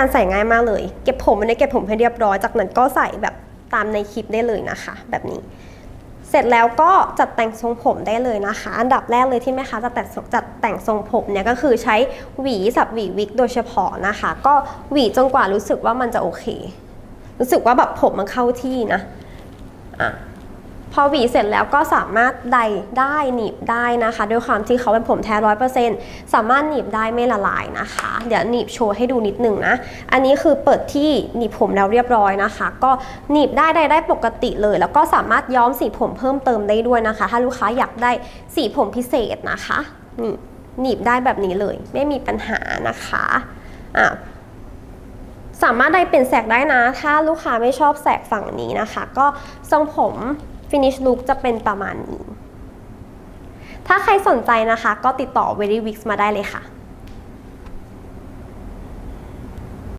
การใส่ง่ายมากเลย เก็บผมไม่ได้เก็บผมให้เรียบร้อย จากนั้นก็ใส่แบบตามในคลิปได้เลยนะคะ แบบนี้ เสร็จแล้วก็จัดแต่งทรงผมได้เลยนะคะ อันดับแรกเลยที่แม่ค้าจะแต่งทรงจัดแต่งทรงผมเนี่ยก็คือใช้หวีสับหวีวิกโดยเฉพาะนะคะ ก็หวีจนกว่ารู้สึกว่ามันจะโอเค รู้สึกว่าแบบผมมันเข้าที่นะอะ พอหวีเสร็จแล้วก็สามารถใดได้หนีบได้นะคะ ด้วยความที่เขาเป็นผมแท้ร้อยเปอร์เซ็นต์สามารถหนีบได้ไม่ละลายนะคะ เดี๋ยวหนีบโชว์ให้ดูนิดหนึ่งนะ อันนี้คือเปิดที่หนีบผมแล้วเรียบร้อยนะคะ ก็หนีบได้ได้ได้ปกติเลย แล้วก็สามารถย้อมสีผมเพิ่มเติมได้ด้วยนะคะ ถ้าลูกค้าอยากได้สีผมพิเศษนะคะนี่หนีบได้แบบนี้เลย ไม่มีปัญหานะคะอะสามารถได้เป็นแสกได้นะ ถ้าลูกค้าไม่ชอบแสกฝั่งนี้นะคะ ก็ทรงผม finish look จะเป็นประมาณนี้ ถ้าใครสนใจนะคะ ก็ติดต่อ Very Wix มาได้เลยค่ะ